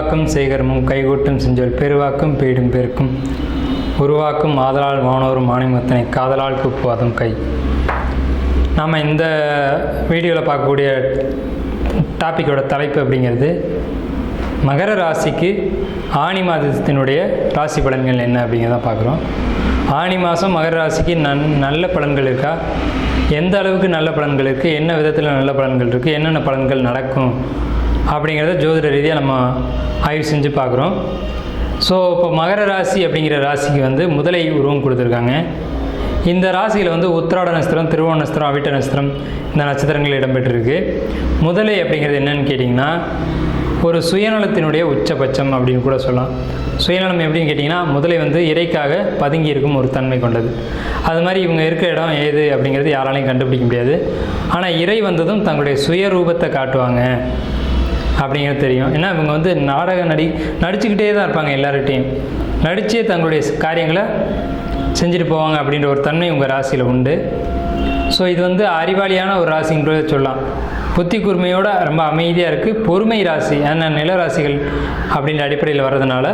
உருவாக்கும் சேகரமும் கைகூட்டும் செஞ்சொல் பெருவாக்கும் பீடும் பெருக்கும். உருவாக்கும் ஆதலால் வானோரும் மாணிமத்தனை காதலால் கூப்புவாதும் கை. நாம் இந்த வீடியோவில் பார்க்கக்கூடிய டாப்பிக்கோட தலைப்பு அப்படிங்கிறது மகர ராசிக்கு ஆணி மாதத்தினுடைய ராசி பலன்கள் என்ன அப்படிங்கிறத பார்க்குறோம். ஆணி மாதம் மகர ராசிக்கு நன் நல்ல பலன்கள் இருக்கா? எந்த அளவுக்கு நல்ல பலன்கள் இருக்குது என்ன விதத்தில் நல்ல பலன்கள் இருக்குது என்னென்ன பலன்கள் நடக்கும்? அப்படிங்கிறத ஜோதிட ரீதியாக நம்ம ஆய்வு செஞ்சு பார்க்குறோம். ஸோ இப்போ மகர ராசி அப்படிங்கிற ராசிக்கு வந்து முதலை உருவம் கொடுத்துருக்காங்க. இந்த ராசியில் வந்து உத்திராட நட்சத்திரம் திருவோண நட்சத்திரம் அவிட்ட நட்சத்திரம் இந்த நட்சத்திரங்கள் இடம்பெற்றிருக்கு. முதலை அப்படிங்கிறது என்னன்னு கேட்டிங்கன்னா ஒரு சுயநலத்தினுடைய உச்சபட்சம் அப்படின்னு கூட சொல்லலாம். சுயநலம் எப்படின்னு கேட்டிங்கன்னா முதலை வந்து இறைக்காக பதுங்கி இருக்கும் ஒரு தன்மை கொண்டது. அது மாதிரி இவங்க இருக்கிற இடம் ஏது அப்படிங்கிறது யாராலையும் கண்டுபிடிக்க முடியாது. ஆனால் இறை வந்ததும் தங்களுடைய சுயரூபத்தை காட்டுவாங்க. அப்படிங்கிறது தெரியும். ஏன்னா இவங்க வந்து நாடக நடி நடிச்சுக்கிட்டே தான் இருப்பாங்க எல்லார்கிட்டையும். நடித்தே தங்களுடைய காரியங்களை செஞ்சுட்டு போவாங்க அப்படின்ற ஒரு தன்மை உங்கள் ராசியில் உண்டு. ஸோ இது வந்து அறிவாளியான ஒரு ராசின்றத சொல்லலாம். புத்தி கூர்மையோட ரொம்ப அமைதியாக இருக்குது பொறுமை ராசி ஏன்னா நில ராசிகள் அப்படின்ற அடிப்படையில் வர்றதுனால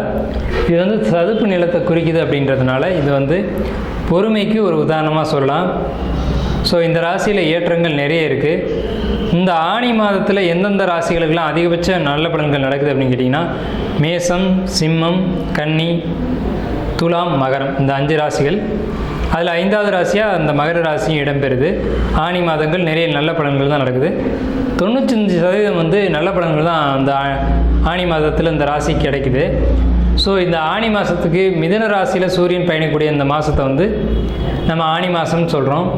இது வந்து சதுப்பு நிலத்தை குறிக்குது அப்படின்றதுனால இது வந்து பொறுமைக்கு ஒரு உதாரணமாக சொல்லலாம். ஸோ இந்த ராசியில் ஏற்றங்கள் நிறைய இருக்குது இந்த ஆணி மாதத்தில் எந்தெந்த ராசிகளுக்கெல்லாம் அதிகபட்ச நல்ல பலன்கள் நடக்குது அப்படின்னு கேட்டிங்கன்னா மேசம் சிம்மம் கன்னி துலாம் மகரம் இந்த அஞ்சு ராசிகள். அதில் ஐந்தாவது ராசியாக அந்த மகர ராசியும் இடம்பெறுது. ஆணி மாதங்கள் நிறைய நல்ல பலன்கள் தான் நடக்குது. தொண்ணூத்தஞ்சு சதவீதம் வந்து நல்ல பலன்கள் தான் அந்த ஆ- ஆணி மாதத்தில் இந்த ராசி கிடைக்குது. ஸோ இந்த ஆணி மாதத்துக்கு மிதன ராசியில் சூரியன் பயணிக்கக்கூடிய இந்த மாதத்தை வந்து நம்ம ஆணி மாதம்னு சொல்கிறோம்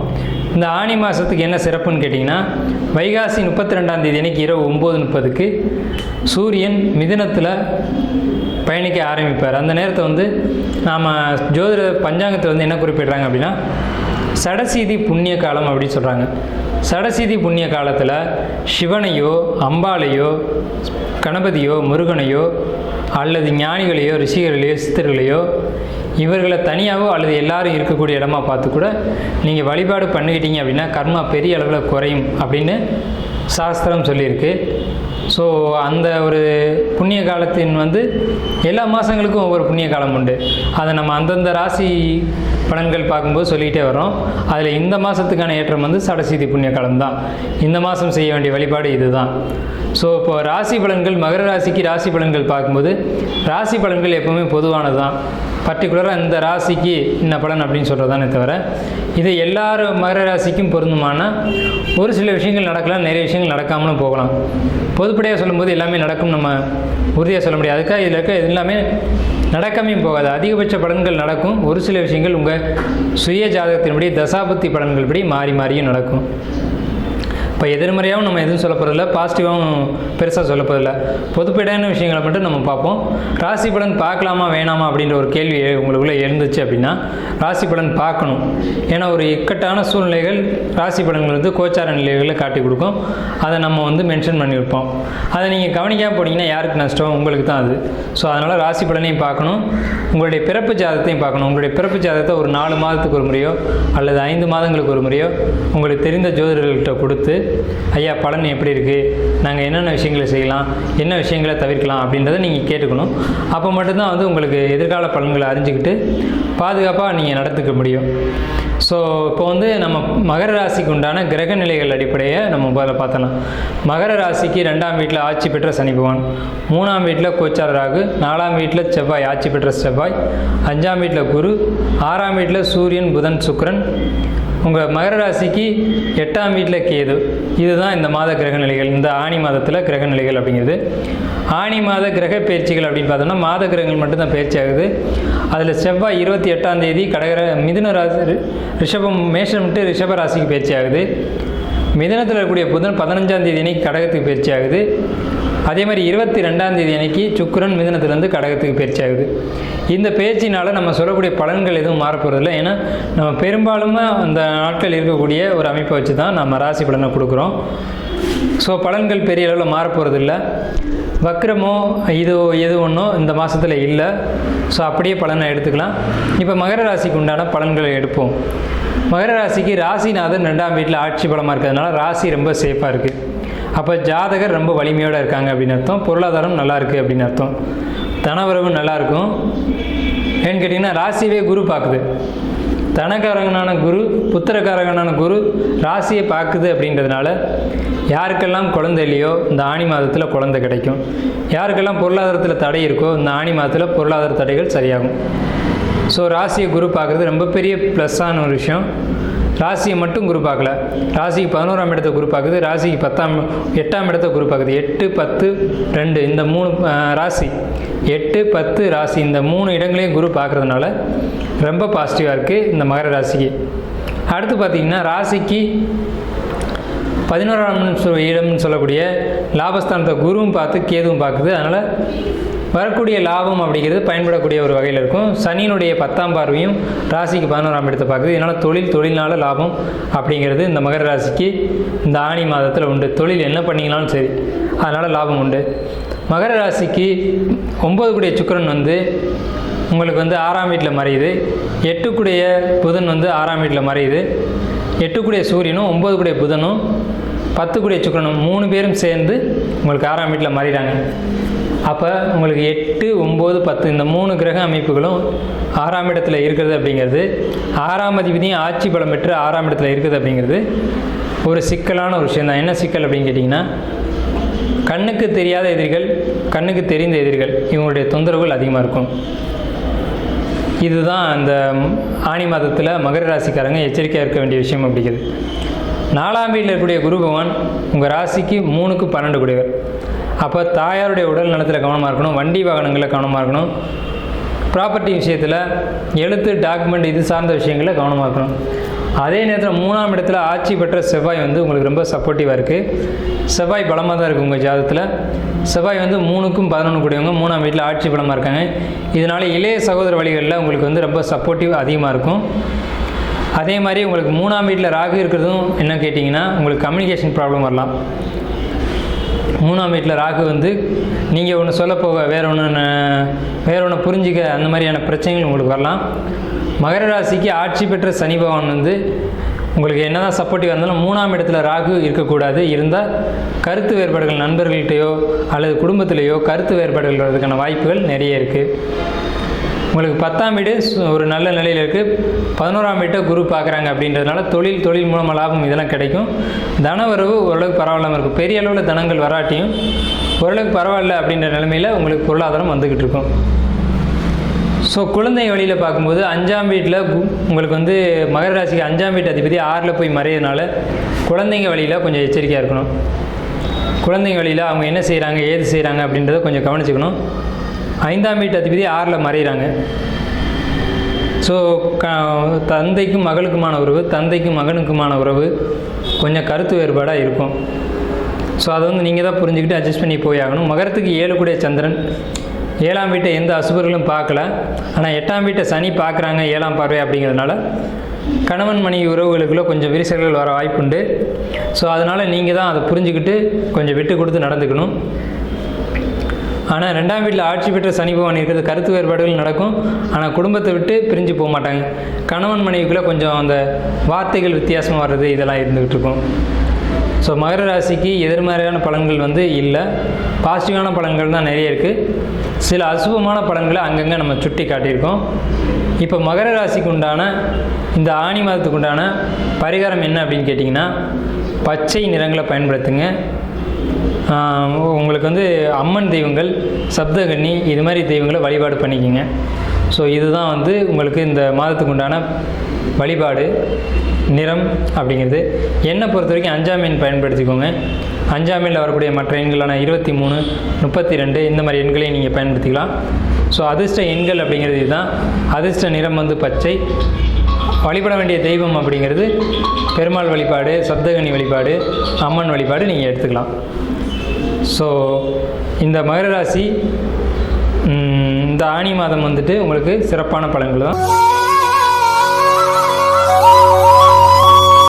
இந்த ஆணி மாதத்துக்கு என்ன சிறப்புன்னு கேட்டிங்கன்னா வைகாசி முப்பத்தி ரெண்டாம் தேதி அன்னைக்கு இரவு ஒம்பது முப்பதுக்கு சூரியன் மிதினத்தில் பயணிக்க ஆரம்பிப்பார். அந்த நேரத்தை வந்து நாம் ஜோதிட பஞ்சாங்கத்தை வந்து என்ன குறிப்பிடுறாங்க அப்படின்னா சடசீதி புண்ணிய காலம் அப்படின்னு சொல்கிறாங்க சடசீதி புண்ணிய காலத்தில் சிவனையோ அம்பாளையோ கணபதியோ முருகனையோ அல்லது ஞானிகளையோ ரிஷிகர்களையோ சித்தர்களையோ இவர்களை தனியாகவோ அல்லது எல்லாரும் இருக்கக்கூடிய இடமா பார்த்து கூட நீங்கள் வழிபாடு பண்ணிக்கிட்டீங்க அப்படின்னா கர்மா பெரிய அளவில் குறையும் அப்படின்னு சாஸ்திரம் சொல்லியிருக்கு. ஸோ அந்த ஒரு புண்ணிய காலத்தின் வந்து எல்லா மாதங்களுக்கும் ஒவ்வொரு புண்ணிய காலம் உண்டு. அதை நம்ம அந்தந்த ராசி பலன்கள் பார்க்கும்போது சொல்லிக்கிட்டே வரோம். அதில் இந்த மாதத்துக்கான ஏற்றம் வந்து சடசீதி புண்ணிய காலம் தான். இந்த மாதம் செய்ய வேண்டிய வழிபாடு இதுதான். ஸோ இப்போ ராசி பலன்கள் மகர ராசிக்கு ராசி பலன்கள் பார்க்கும்போது ராசி பலன்கள் எப்பவுமே பொதுவானது தான் பர்டிகுலராக இந்த ராசிக்கு இன்ன பலன் அப்படின்னு சொல்கிறதானே தவிர இது எல்லார் மகர ராசிக்கும் பொருந்துமானால் ஒரு சில விஷயங்கள் நடக்கலாம் நிறைய விஷயங்கள் நடக்காமலும் போகலாம். பொதுப்படையாக சொல்லும்போது எல்லாமே நடக்கும் நம்ம உறுதியாக சொல்ல முடியாது. அதுக்காக இதில் இருக்க இது எல்லாமே நடக்காமையும் போகாது. அதிகபட்ச பலன்கள் நடக்கும். ஒரு சில விஷயங்கள் உங்கள் சுய ஜாதகத்தின்படி தசாபுத்தி பலன்கள் படி மாறி மாறியும் நடக்கும். இப்போ எதிர்மறையாகவும் நம்ம எதுவும் சொல்ல போகிறதில்ல பாசிட்டிவாகவும் பெருசாக சொல்ல போகிறதில்ல பொதுப்படையான விஷயங்களை மட்டும் நம்ம பார்ப்போம். ராசி பலன் பார்க்கலாமா வேணாமா அப்படின்ற ஒரு கேள்வி உங்களுக்குள்ளே எழுந்துச்சு அப்படின்னா ராசி பலன் பார்க்கணும். ஏன்னா ஒரு இக்கட்டான சூழ்நிலைகள் ராசி பலன்கள் வந்து கோச்சார நிலைகளை காட்டி கொடுக்கும். அதை நம்ம வந்து மென்ஷன் பண்ணியிருப்போம். அதை நீங்கள் கவனிக்காம போனீங்கன்னா யாருக்கு நஷ்டம் உங்களுக்கு தான் அது. ஸோ அதனால் ராசி பலனையும் பார்க்கணும். உங்களுடைய பிறப்பு ஜாதகத்தையும் பார்க்கணும். உங்களுடைய பிறப்பு ஜாதகத்தை ஒரு நாலு மாதத்துக்கு ஒரு முறையோ அல்லது ஐந்து மாதங்களுக்கு ஒரு முறையோ உங்களுக்கு தெரிந்த ஜோதிடர்கள்கிட்ட கொடுத்து ஐயா பலன் எப்படி இருக்குது நாங்கள் என்னென்ன விஷயங்களை செய்யலாம்? என்ன விஷயங்களை தவிர்க்கலாம் அப்படின்றத நீங்கள் கேட்டுக்கணும். அப்போ மட்டும்தான் வந்து உங்களுக்கு எதிர்கால பலன்களை அறிஞ்சிக்கிட்டு பாதுகாப்பாக நீங்கள் நடத்துக்க முடியும். ஸோ இப்போ வந்து நம்ம மகர ராசிக்கு உண்டான கிரக நிலைகள் அடிப்படையை நம்ம முதல்ல பார்த்தலாம். மகர ராசிக்கு ரெண்டாம் வீட்டில் ஆட்சி பெற்ற சனி பகவான். மூணாம் வீட்டில் கோச்சார ராகு நாலாம் வீட்டில் செவ்வாய் ஆட்சி பெற்ற செவ்வாய். அஞ்சாம் வீட்டில் குரு ஆறாம் வீட்டில் சூரியன் புதன் சுக்கரன். உங்கள் மகர ராசிக்கு எட்டாம் வீட்டில் கேது. இதுதான் இந்த மாத கிரக நிலைகள். இந்த ஆணி மாதத்தில் கிரக நிலைகள் அப்படிங்கிறது. ஆணி மாத கிரக பயிற்சிகள் அப்படின்னு பார்த்தோம்னா மாத கிரகங்கள் மட்டும்தான் பயிற்சி ஆகுது. அதில் செவ்வாய் இருபத்தி எட்டாம் தேதி கடகர மிதுன ராசி ரிஷபம் மேஷம் விட்டு ரிஷப ராசிக்கு பயிற்சி ஆகுது மிதுனத்தில் இருக்கக்கூடிய புதன் பதினஞ்சாம் தேதி அன்னைக்கு கடகத்துக்கு பயிற்சி ஆகுது அதே மாதிரி இருபத்தி ரெண்டாம் தேதி அன்னைக்கு சுக்கரன் மிதுனத்துலேருந்து கடகத்துக்கு பயிற்சி ஆகுது இந்த பயிற்சினால் நம்ம சொல்லக்கூடிய பலன்கள் எதுவும் மாறப்போகிறதில்ல ஏன்னா நம்ம பெரும்பாலும் அந்த நாட்கள் இருக்கக்கூடிய ஒரு அமைப்பை வச்சு தான் நம்ம ராசி பலனை கொடுக்குறோம். ஸோ பலன்கள் பெரிய அளவில் மாறப்போகிறதில்ல வக்ரமோ இது எது ஒன்றோ இந்த மாதத்தில் இல்லை. ஸோ அப்படியே பலனை எடுத்துக்கலாம். இப்போ மகர ராசிக்கு உண்டான பலன்களை எடுப்போம். மகர ராசிக்கு ராசிநாதன் ரெண்டாம் வீட்டில் ஆட்சி பலமாக இருக்கிறதுனால ராசி ரொம்ப சேஃபாக இருக்குது அப்போ ஜாதகர் ரொம்ப வலிமையோடு இருக்காங்க அப்படின்னு அர்த்தம். பொருளாதாரம் நல்லா இருக்குது அப்படின்னு அர்த்தம். தனவரவு நல்லா நல்லாயிருக்கும் ஏன்னு கேட்டிங்கன்னா ராசியவே குரு பார்க்குது. தனக்காரகனான குரு புத்திரக்காரகனான குரு ராசியை பார்க்குது அப்படின்றதுனால யாருக்கெல்லாம் குழந்தை இல்லையோ இந்த ஆணி மாதத்தில் குழந்தை கிடைக்கும். யாருக்கெல்லாம் பொருளாதாரத்தில் தடை இருக்கோ இந்த ஆணி மாதத்தில் பொருளாதார தடைகள் சரியாகும். ஸோ ராசியை குரு பார்க்குறது ரொம்ப பெரிய ப்ளஸ்ஸான ஒரு விஷயம். ராசியை மட்டும் குரு பார்க்கல. ராசிக்கு பதினோராம் இடத்தை குரு பார்க்குது. ராசிக்கு பத்தாம் எட்டாம் இடத்தை குரு பார்க்குது. எட்டு பத்து ரெண்டு இந்த மூணு ராசி. எட்டு பத்து ராசி இந்த மூணு இடங்களையும் குரு பார்க்குறதுனால ரொம்ப பாசிட்டிவாக இருக்குது இந்த மகர ராசிக்கு. அடுத்து பார்த்திங்கன்னா ராசிக்கு பதினோராம் இடம்னு சொல்லக்கூடிய லாபஸ்தானத்தை குருவும் பார்த்து கேதுவும் பார்க்குது. அதனால் வரக்கூடிய லாபம் அப்படிங்கிறது பயன்படக்கூடிய ஒரு வகையில் இருக்கும். சனியினுடைய பத்தாம் பார்வையும் ராசிக்கு பதினோராம் இடத்தை பார்க்குது. இதனால் தொழில் தொழில்னால லாபம் அப்படிங்கிறது இந்த மகர ராசிக்கு இந்த ஆணி மாதத்தில் உண்டு. தொழில் என்ன பண்ணிங்கனாலும் சரி அதனால் லாபம் உண்டு. மகர ராசிக்கு ஒம்பது கூடிய சுக்கிரன் வந்து உங்களுக்கு வந்து ஆறாம் வீட்டில் மறையுது. எட்டுக்குடைய புதன் வந்து ஆறாம் வீட்டில் மறையுது. எட்டுக்குடைய சூரியனும் ஒம்பது கூடிய புதனும் பத்து கூடிய சுக்கிரனும் மூணு பேரும் சேர்ந்து உங்களுக்கு ஆறாம் வீட்டில் மறைகிறாங்க அப்போ உங்களுக்கு எட்டு ஒம்பது பத்து இந்த மூணு கிரக அமைப்புகளும் ஆறாம் இடத்துல இருக்கிறது அப்படிங்கிறது. ஆறாம் அதிபதியும் ஆட்சி பலம் பெற்று ஆறாம் இடத்துல இருக்குது அப்படிங்கிறது ஒரு சிக்கலான ஒரு விஷயம் தான் என்ன சிக்கல் அப்படின்னு கேட்டிங்கன்னா கண்ணுக்கு தெரியாத எதிரிகள் கண்ணுக்கு தெரிந்த எதிரிகள் இவங்களுடைய தொந்தரவுகள் அதிகமாக இருக்கும். இதுதான் அந்த ஆணி மாதத்தில் மகர ராசிக்காரங்க எச்சரிக்கையாக இருக்க வேண்டிய விஷயம் அப்படிங்கிறது. நாலாம் வீட்டில் இருக்கக்கூடிய குரு பகவான் உங்கள் ராசிக்கு மூணுக்கு பன்னெண்டு கூடியவர். அப்போ தாயாருடைய உடல் நலத்தில் கவனமாக இருக்கணும் வண்டி வாகனங்களில் கவனமாக இருக்கணும். ப்ராப்பர்ட்டி விஷயத்தில் எழுத்து டாக்குமெண்ட் இது சார்ந்த விஷயங்களில் கவனமாக இருக்கணும். அதே நேரத்தில் மூணாம் இடத்துல ஆட்சி பெற்ற செவ்வாய் வந்து உங்களுக்கு ரொம்ப சப்போர்ட்டிவாக இருக்குது செவ்வாய் பலமாக தான் இருக்குது உங்கள் ஜாதகத்தில் செவ்வாய் வந்து மூணுக்கும் பதினொன்று கூடியவங்க மூணாம் வீட்டில் ஆட்சி பலமாக இருக்காங்க. இதனால் இளைய சகோதர வழிகளில் உங்களுக்கு வந்து ரொம்ப சப்போர்ட்டிவ் அதிகமாக இருக்கும். அதே மாதிரி உங்களுக்கு மூணாம் வீட்டில் ராகு இருக்கிறதும் என்ன கேட்டிங்கன்னா உங்களுக்கு கம்யூனிகேஷன் ப்ராப்ளம் வரலாம். மூணாம் வீட்டில் ராகு வந்து நீங்கள் ஒன்று சொல்ல போக வேற ஒன்று வேற ஒன்று புரிஞ்சிக்க அந்த மாதிரியான பிரச்சனைகள் உங்களுக்கு வரலாம். மகர ராசிக்கு ஆட்சி பெற்ற சனி பகவான் வந்து உங்களுக்கு என்னதான் சப்போர்ட்டிவ் இருந்தாலும் மூணாம் இடத்துல ராகு இருக்கக்கூடாது. இருந்தால் கருத்து வேறுபாடுகள் நண்பர்கள்ட்டையோ அல்லது குடும்பத்திலேயோ கருத்து வேறுபாடுகள் வர்றதுக்கான வாய்ப்புகள் நிறைய இருக்குது உங்களுக்கு பத்தாம் வீடு ஒரு நல்ல நிலையில் இருக்குது பதினோராம் வீட்டை குரு பார்க்குறாங்க அப்படின்றதுனால தொழில் தொழில் மூலமாக லாபம் இதெல்லாம் கிடைக்கும். தனவரவு ஓரளவுக்கு பரவாயில்லாமல் இருக்கும். பெரிய அளவில் தனங்கள் வராட்டியும் ஓரளவுக்கு பரவாயில்ல அப்படின்ற நிலைமையில் உங்களுக்கு பொருளாதாரம் வந்துக்கிட்டு இருக்கும். ஸோ குழந்தை வழியில் பார்க்கும்போது அஞ்சாம் வீட்டில் உங்களுக்கு வந்து மகர ராசிக்கு அஞ்சாம் வீட்டு அதிபதி ஆறில் போய் மறையிறதுனால குழந்தைங்க வழியில் கொஞ்சம் எச்சரிக்கையாக இருக்கணும். குழந்தைங்க வழியில் அவங்க என்ன செய்கிறாங்க ஏது செய்கிறாங்க அப்படின்றத கொஞ்சம் கவனிச்சுக்கணும். ஐந்தாம் வீட்டு அதிபதி ஆறில் மறைகிறாங்க ஸோ க தந்தைக்கும் மகளுக்குமான உறவு தந்தைக்கும் மகனுக்குமான உறவு கொஞ்சம் கருத்து வேறுபாடாக இருக்கும். ஸோ அதை வந்து நீங்கள் தான் புரிஞ்சுக்கிட்டு அட்ஜஸ்ட் பண்ணி போய் ஆகணும். மகரத்துக்கு ஏழு கூட சந்திரன். ஏழாம் வீட்டை எந்த அசுபர்களும் பார்க்கல. ஆனால் எட்டாம் வீட்டை சனி பார்க்குறாங்க ஏழாம் பார்வை அப்படிங்கிறதுனால. கணவன் மனைவி உறவுகளுக்குள்ளே கொஞ்சம் விரிசல்கள் வர வாய்ப்புண்டு. ஸோ அதனால் நீங்கள் தான் அதை புரிஞ்சுக்கிட்டு கொஞ்சம் விட்டு கொடுத்து நடந்துக்கணும். ஆனால் ரெண்டாம் வீட்டில் ஆட்சி பெற்ற சனி பகவான் இருக்கிறது கருத்து வேறுபாடுகள் நடக்கும். ஆனால் குடும்பத்தை விட்டு பிரிஞ்சு போக மாட்டாங்க. கணவன் மனைவிக்குள்ளே கொஞ்சம் அந்த வார்த்தைகள் வித்தியாசமாக வர்றது இதெல்லாம் இருந்துகிட்டு இருக்கும். ஸோ மகர ராசிக்கு எதிர்மறையான பலன்கள் வந்து இல்லை. பாசிட்டிவான பலன்கள் தான் நிறைய இருக்குது சில அசுபமான பலன்களை அங்கங்கே நம்ம சுட்டி காட்டியிருக்கோம். இப்போ மகர ராசிக்கு உண்டான இந்த ஆணி மாதத்துக்கு உண்டான பரிகாரம் என்ன அப்படின்னு கேட்டிங்கன்னா பச்சை நிறங்களை பயன்படுத்துங்க. உங்களுக்கு வந்து அம்மன் தெய்வங்கள் சப்தகன்னி இது மாதிரி தெய்வங்களை வழிபாடு பண்ணிக்கோங்க. ஸோ இதுதான் வந்து உங்களுக்கு இந்த மாதத்துக்கு உண்டான வழிபாடு நிறம் அப்படிங்கிறது. என்னை பொறுத்த வரைக்கும் அஞ்சாம் எண் பயன்படுத்திக்கோங்க. அஞ்சாம் எண்ணில் வரக்கூடிய மற்ற எண்களான இருபத்தி மூணு முப்பத்தி ரெண்டு இந்த மாதிரி எண்களையும் நீங்கள் பயன்படுத்திக்கலாம். ஸோ அதிர்ஷ்ட எண்கள் அப்படிங்கிறது இதுதான். அதிர்ஷ்ட நிறம் வந்து பச்சை. வழிபட வேண்டிய தெய்வம் அப்படிங்கிறது பெருமாள் வழிபாடு சப்தகனி வழிபாடு அம்மன் வழிபாடு நீங்கள் எடுத்துக்கலாம். ஸோ இந்த மகர ராசி இந்த ஆணி மாதம் வந்துட்டு உங்களுக்கு சிறப்பான பலன்கள் தான்